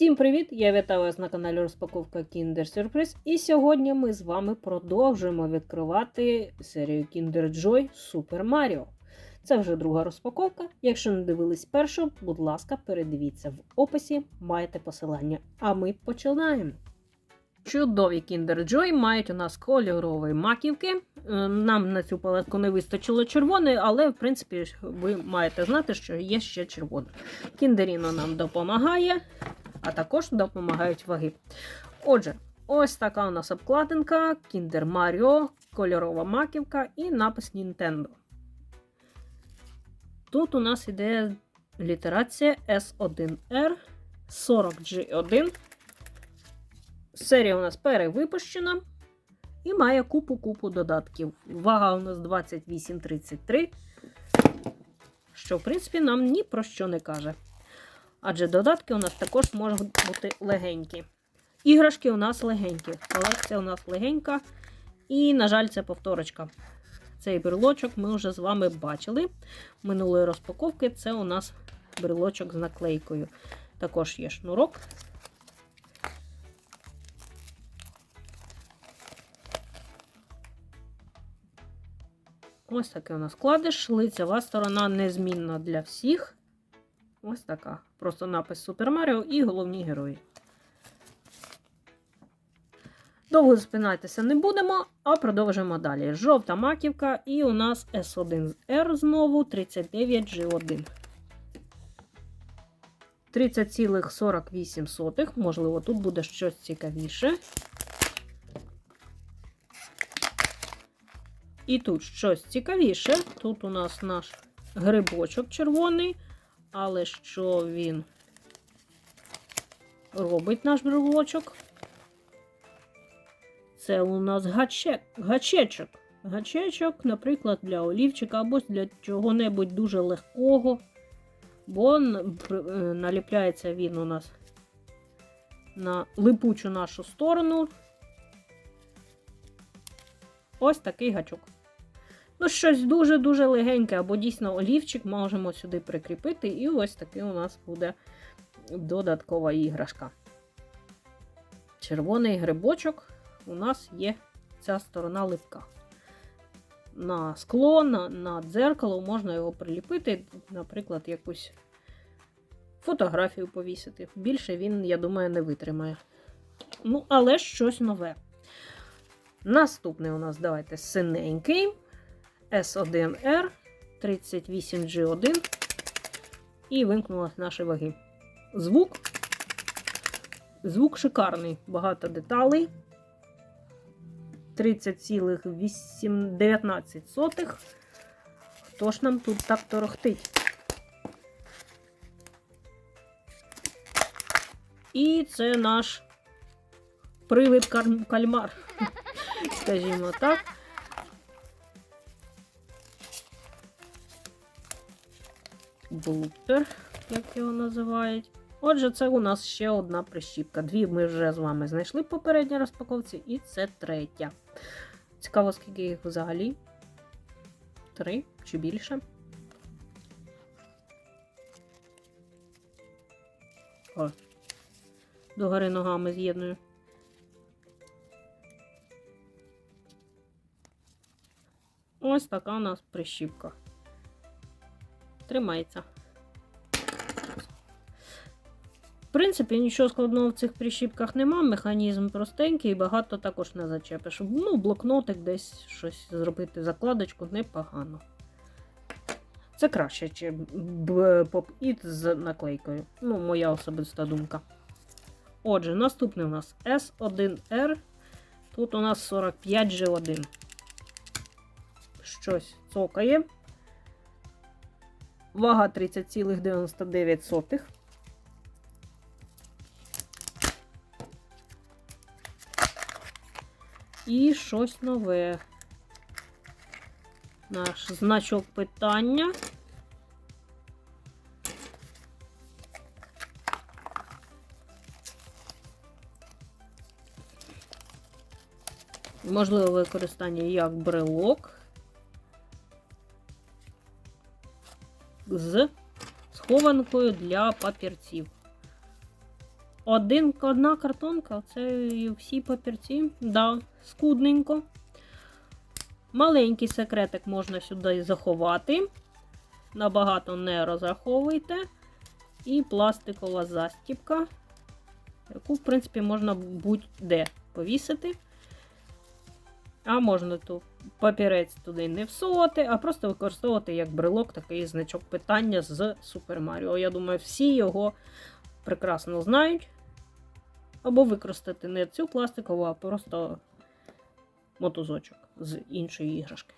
Всім привіт! Я вітаю вас на каналі Розпаковка Kinder Surprise. І сьогодні ми з вами продовжуємо відкривати серію Kinder Joy Super Mario. Це вже друга розпаковка. Якщо не дивились першу, будь ласка, передивіться в описі, маєте посилання. А ми починаємо. Чудові Kinder Joy мають у нас кольорові маківки. Е, Нам на цю палетку не вистачило червоної, але в принципі ви маєте знати, що є ще червона. Кіндеріно нам допомагає, а також допомагають ваги. Отже, ось така у нас обкладинка: Kinder Mario, кольорова маківка і напис Nintendo. Тут у нас іде літерація S1R 40G1. Серія у нас перевипущена і має купу-купу додатків. Вага у нас 28,33, що, в принципі, нам ні про що не каже. Адже додатки у нас також можуть бути легенькі. Іграшки у нас легенькі. Колекція у нас легенька. І, на жаль, це повторочка. Цей брелочок ми вже з вами бачили. Минулої розпаковки це у нас брелочок з наклейкою. Також є шнурок. Ось такий у нас кладиш. Лицева сторона незмінна для всіх. Ось така. Просто напис Супер Маріо і головні герої. Довго спинатися не будемо, а продовжимо далі. Жовта маківка, і у нас S1R знову 39G1. 30,48. Можливо, тут буде щось цікавіше. І тут щось цікавіше. Тут у нас наш грибочок червоний. Але що він робить наш грибочок? Це у нас гаче... гачечок. Гачечок, наприклад, для олівчика або для чого-небудь дуже легкого. Бо наліпляється він у нас на липучу нашу сторону. Ось такий гачок. Ну, щось дуже-дуже легеньке, або дійсно олівчик можемо сюди прикріпити, і ось такий у нас буде додаткова іграшка. Червоний грибочок у нас є ця сторона липка. На скло, на, на дзеркало можна його приліпити, наприклад, якусь фотографію повісити. Більше він, я думаю, не витримає. Ну, але щось нове. Наступний у нас, давайте, синенький. S1R 38G1. І вимкнулися наші ваги. Звук. Звук шикарний, багато деталей. 30,19. Хто ж нам тут так торохтить? І це наш привид кальмар, скажімо так. Блупер, як його називають. Отже, це у нас ще одна прищіпка. Дві ми вже з вами знайшли в попередній розпаковці, і це третя. Цікаво, скільки їх взагалі? Три чи більше. О, догори ногами з'єдную. Ось така у нас прищіпка тримається. В принципі, нічого складного в цих прищіпках нема. Механізм простенький, і багато також не зачепиш. Ну, блокнотик десь щось зробити, закладочку непогано. Це краще, ніж поп-іт з наклейкою. Ну, моя особиста думка. Отже, наступний у нас S1R. Тут у нас 45G1. Щось цокає. Вага 30,99. І щось нове. Наш значок питання. Можливе використання як брелок. З схованкою для папірців. Один, одна картонка, це всі папірці. Да, скудненько. Маленький секретик можна сюди заховати. Набагато не розраховуйте. І пластикова застіпка, яку, в принципі, можна будь-де повісити. А можна тут папірець туди не всувати, а просто використовувати як брелок такий значок питання з Super Mario. Я думаю, всі його прекрасно знають. Або використати не цю пластикову, а просто мотузочок з іншої іграшки.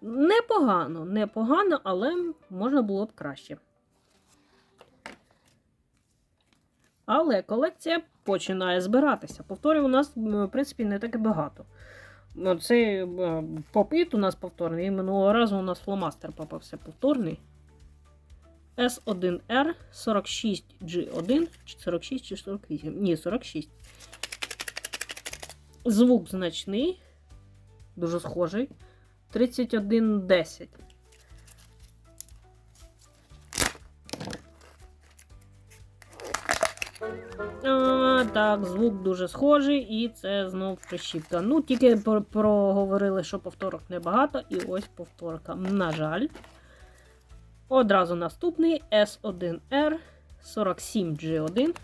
Непогано, непогано, але можна було б краще. Але колекція починає збиратися. Повторів у нас, в принципі, не так і багато. Ну, Цей е, попіт у нас повторний. І минулого разу у нас фломастер попався повторний. S1R 46G1. чи 46 чи 48? Ні, 46. Звук значний. Дуже схожий. 3110. А, так, звук дуже схожий, і це знов прищіпка. Ну, тільки проговорили, що повторок небагато, і ось повторка. На жаль. Одразу наступний S1R 47G1.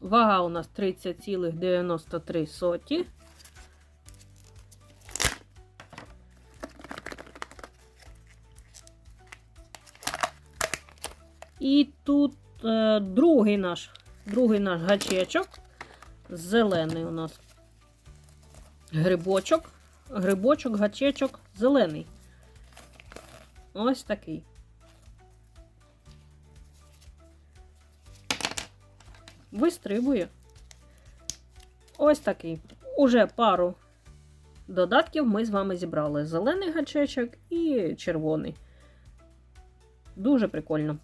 Вага у нас 30,93 І тут е, другий наш другий наш гачечок. Зелений у нас грибочок. Грибочок, гачечок, зелений. Ось такий. Вистрибує. Ось такий. Уже пару додатків ми з вами зібрали. Зелений гачечок і червоний. Дуже прикольно.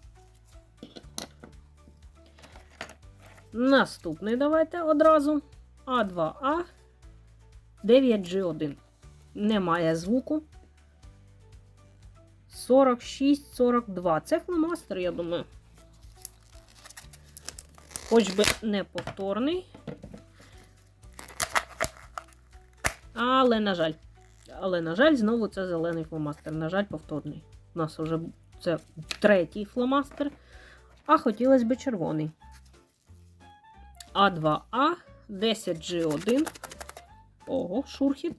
Наступний давайте одразу. А2А 9G1. Немає звуку. 46-42. Це фломастер, я думаю. Хоч би не повторний. Але, на жаль. Але, на жаль, знову це зелений фломастер. На жаль, повторний. У нас вже це третій фломастер. А хотілося б червоний. А2А 10G1. Ого, шурхіт.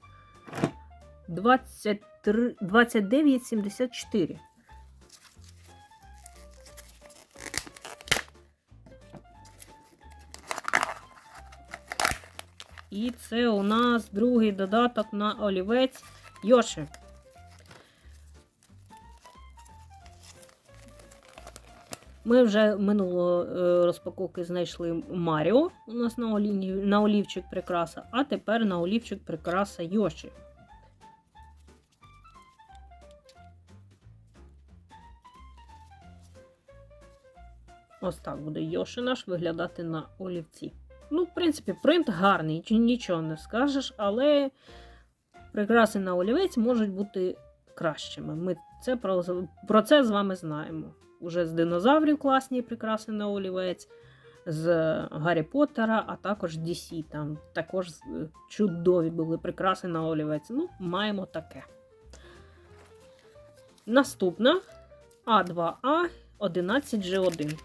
23, 29,74. І це у нас другий додаток на олівець Йоши. Ми вже минуло е, розпаковки знайшли Маріо у нас на, олів... на олівчик прикраса, а тепер на олівчик прикраса Йоші. Ось так буде Йоши наш виглядати на олівці. Ну, в принципі, принт гарний, нічого не скажеш, але прикраси на олівець можуть бути кращими. Ми це про, про це з вами знаємо. Уже з динозаврів класні прикраси на олівець, з Гаррі Поттера, а також DC. Там також е, чудові були прикраси на олівець. Ну, маємо таке. Наступна А2А 11G1.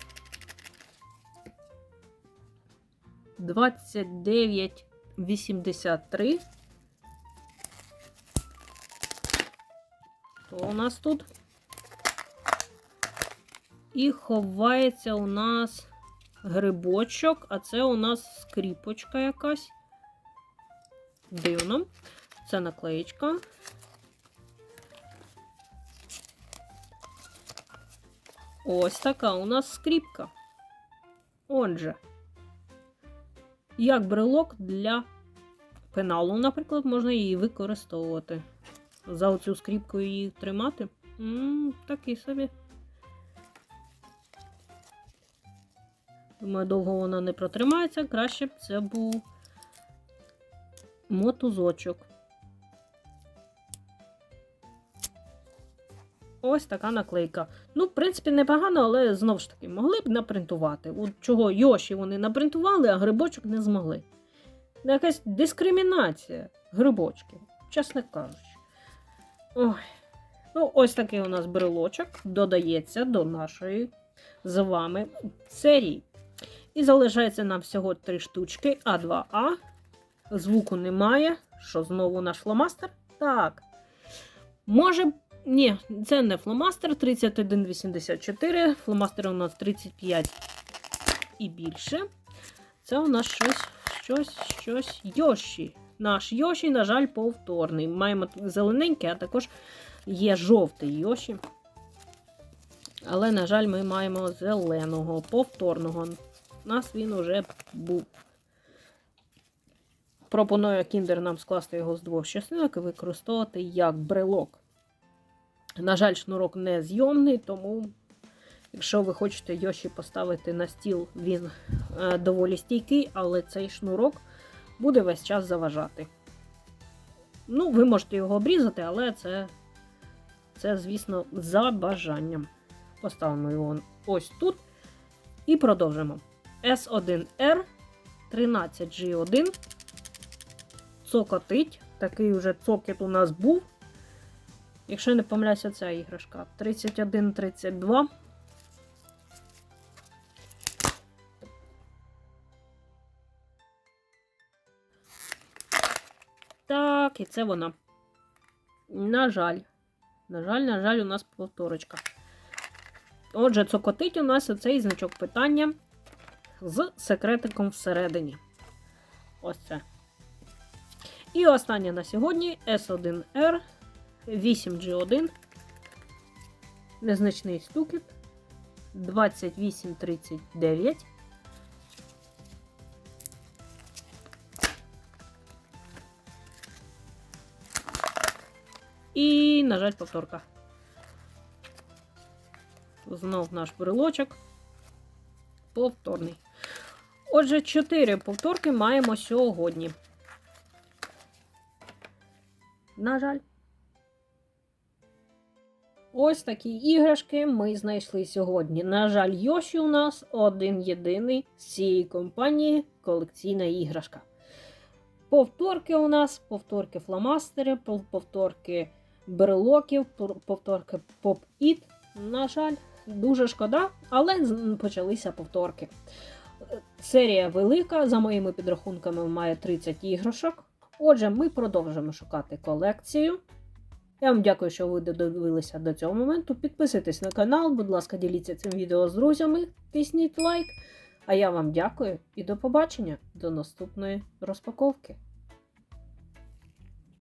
29,83. Що у нас тут? І ховається у нас грибочок, а це у нас скріпочка якась. Дивно. Це наклеєчка. Ось така у нас скріпка. Отже, як брелок для пеналу, наприклад, можна її використовувати. За оцю скріпку її тримати. М -м, такий собі. Думаю, довго вона не протримається, краще б це був мотузочок. Ось така наклейка. Ну, в принципі, непогано, але знову ж таки могли б напринтувати. От чого Йоші вони напринтували, а грибочок не змогли. Якась дискримінація грибочків, чесно кажучи. Ой. Ну, ось такий у нас брелочок додається до нашої з вами серії. І залишається нам всього три штучки А2А. Звуку немає. Що знову наш фломастер? Так. Може. Ні, це не фломастер 3184. Фломастер у нас 35 і більше. Це у нас щось, щось, щось Йоші. Наш Йоші, на жаль, повторний. Маємо зелененький, а також є жовтий Йоші. Але, на жаль, ми маємо зеленого, повторного. Нас він уже був. Пропонує Кіндер нам скласти його з двох частинок і використовувати як брелок. На жаль, шнурок не зйомний, тому, якщо ви хочете Йоші поставити на стіл, він е, доволі стійкий, але цей шнурок буде весь час заважати. Ну, ви можете його обрізати, але це, це звісно, за бажанням. Поставимо його ось тут і продовжимо. S1R 13G1. Цокотить. Такий вже цокіт у нас був. Якщо не помиляюся, ця іграшка. 31-32. Так, і це вона. На жаль. На жаль, на жаль, у нас повторочка. Отже, цокотить у нас оцей значок питання з секретиком всередині. Ось це. І останнє на сьогодні S1R 8G1. Незначний стукіт 2839. І, на жаль, повторка. Знов наш брелочок. Повторний. Отже, 4 повторки маємо сьогодні. На жаль. Ось такі іграшки ми знайшли сьогодні. На жаль, Йоші у нас один єдиний з цієї компанії колекційна іграшка. Повторки у нас, повторки фломастери, повторки брелоків, повторки поп-іт. На жаль, дуже шкода, але почалися повторки. Серія велика, за моїми підрахунками, має 30 іграшок. Отже, ми продовжимо шукати колекцію. Я вам дякую, що ви додивилися до цього моменту. Підписуйтесь на канал, будь ласка, діліться цим відео з друзями, тисніть лайк. А я вам дякую і до побачення до наступної розпаковки.